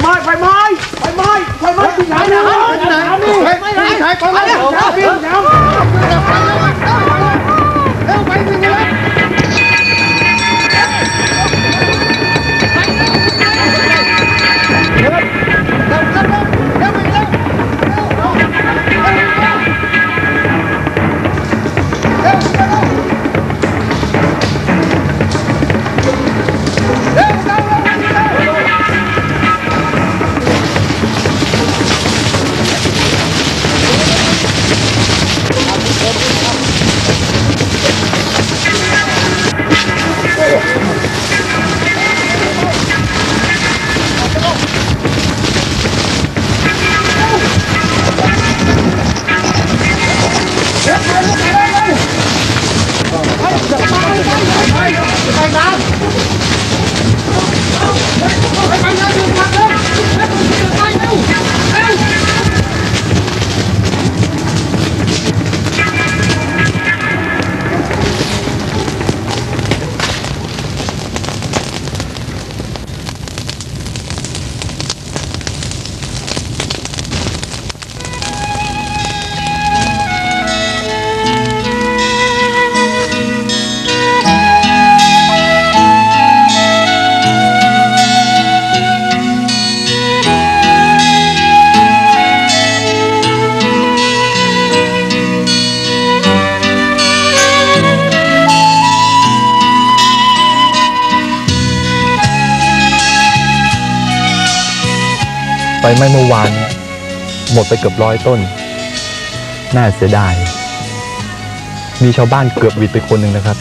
ไหม้ไฟไหม้ไฟไหม้ไฟไหม้ที่ไหน ไหนนี่ไฟไหม้ใครไปแล้วพี่น้ำไฟไหม้เมื่อวานเนี่ยหมดไปเกือบร้อยต้น น่าเสียดาย มีชาวบ้านเกือบหวิดไปคนหนึ่งนะครับ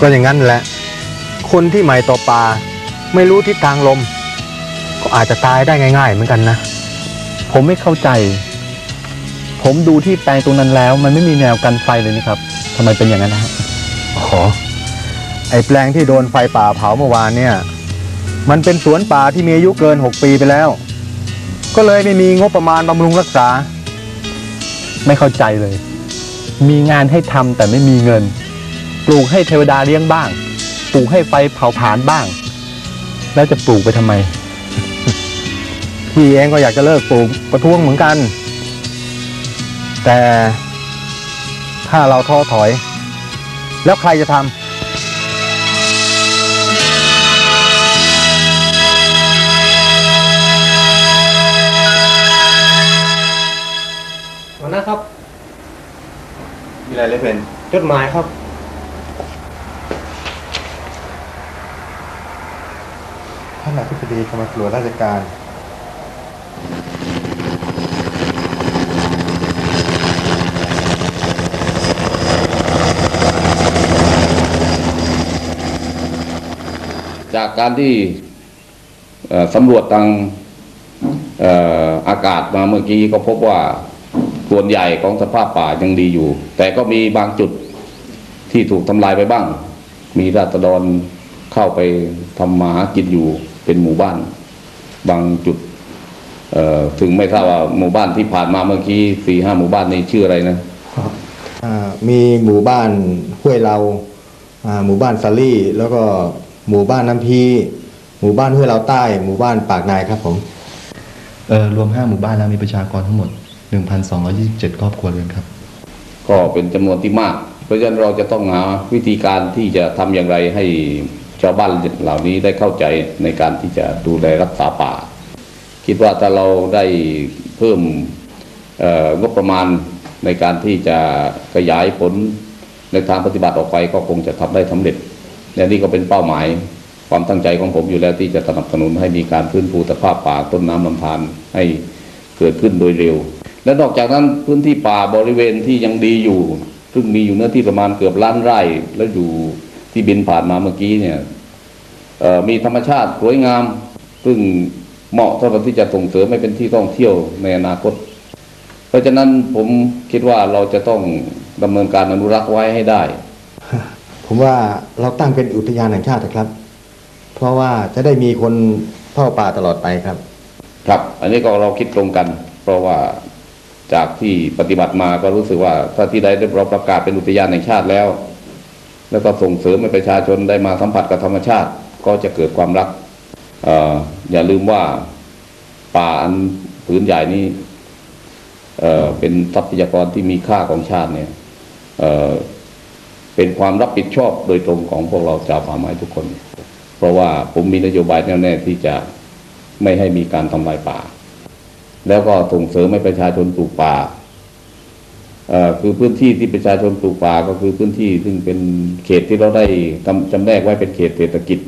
ก็อย่างนั้นแหละ คนที่ใหม่ต่อปลาไม่รู้ทิศทางลม ก็อาจจะตายได้ง่าย ๆ เหมือนกันนะ ผมไม่เข้าใจ ผมดูที่แปลงตรงนั้นแล้ว มันไม่มีแนวกันไฟเลยนี่ครับทำไมเป็นอย่างนั้นนะฮะ อ๋อ ไอแปลงที่โดนไฟป่าเผาเมื่อวานเนี่ย มันเป็นสวนป่าที่มีอายุเกิน 6 ปีไปแล้ว ก็เลยไม่มีงบประมาณบำรุงรักษา ไม่เข้าใจเลย มีงานให้ทำแต่ไม่มีเงิน ปลูกให้เทวดาเลี้ยงบ้าง ปลูกให้ไฟเผาผลาญบ้าง แล้วจะปลูกไปทำไม พี่เองก็อยากจะเลิกปลูกประท้วงเหมือนกัน แต่ถ้าเราท้อถอย แล้วใครจะทำ มีอะไรเลยเป็นจดหมายครับ ท่านอธิบดีกรมตรวจราชการ จากการที่เอ่อสำรวจทางเอ่ออากาศมาเมื่อกี้ก็พบว่า ส่วนใหญ่ของสภาพป่ายังดีอยู่ แต่ก็มีบางจุดที่ถูกทำลายไปบ้าง มีราษฎรเข้าไปทำมาหากินอยู่เป็นหมู่บ้าน บางจุดเอ่อถึงไม่ทราบว่าหมู่บ้านที่ผ่านมาเมื่อกี้สี่ห้าหมู่บ้านนี้ชื่ออะไรนะอ่ามีหมู่บ้านห้วยเราอ่าหมู่บ้านสาลี่ แล้วก็หมู่บ้านน้ำพีหมู่บ้านห้วยเราใต้ หมู่บ้านปากนายครับผมเออรวม5หมู่บ้านแล้วมีประชากรทั้งหมด 1,227 ครอบครัวเรือนครับ ก็เป็นจำนวนที่มาก เพราะฉะนั้นเราจะต้องหาวิธีการที่จะทำอย่างไรให้ชาวบ้านเหล่านี้ได้เข้าใจในการที่จะดูแลรักษาป่า คิดว่าถ้าเราได้เพิ่มงบประมาณในการที่จะขยายผลในทางปฏิบัติออกไปก็คงจะทำได้สำเร็จและนี่ก็เป็นเป้าหมายความตั้งใจของผมอยู่แล้วที่จะสนับสนุนให้มีการฟื้นฟูสภาพป่าต้นน้ำลำธารให้เกิดขึ้นโดยเร็ว และนอกจากนั้นพื้นที่ป่าบริเวณที่ยังดีอยู่ ซึ่งมีอยู่เนื้อที่ประมาณเกือบล้านไร่ แล้วอยู่ที่บินผ่านมาเมื่อกี้เนี่ยเอ่อมีธรรมชาติสวยงาม ซึ่งเหมาะสำหรับที่จะส่งเสริมให้เป็นที่ท่องเที่ยวในอนาคต เพราะฉะนั้นผมคิดว่าเราจะต้องดำเนินการอนุรักษ์ไว้ให้ได้ ผมว่าเราตั้งเป็นอุทยานแห่งชาตินะครับ เพราะว่าจะได้มีคนเฝ้าป่าตลอดไปครับ ครับ อันนี้ก็เราคิดตรงกัน เพราะว่า จากที่ปฏิบัติมาก็รู้สึกว่า ถ้าที่ใดได้เราประกาศเป็นอุทยานแห่งชาติแล้ว แล้วก็ส่งเสริมให้ประชาชนได้มาสัมผัสกับธรรมชาติ ก็จะเกิดความรักออย่าลืมว่าป่าอันผืนใหญ่นี้เอ่เป็นทรัพยากรที่มีค่าของชาติเนี่ยเเป็นความรับผิดชอบโดยตรงของพวกเราชาวป่าไม้ทุกคน เพราะว่าผมมีนโยบายแน่วแน่ที่จะไม่ให้มีการทำลายป่า แล้วก็ส่งเสริมให้ประชาชนปลูกป่าคือพื้นที่ที่ประชาชนปลูกป่าก็คือพื้นที่ซึ่งเป็นเขตที่เราได้จำแนกไว้เป็นเขตเศรษฐกิจ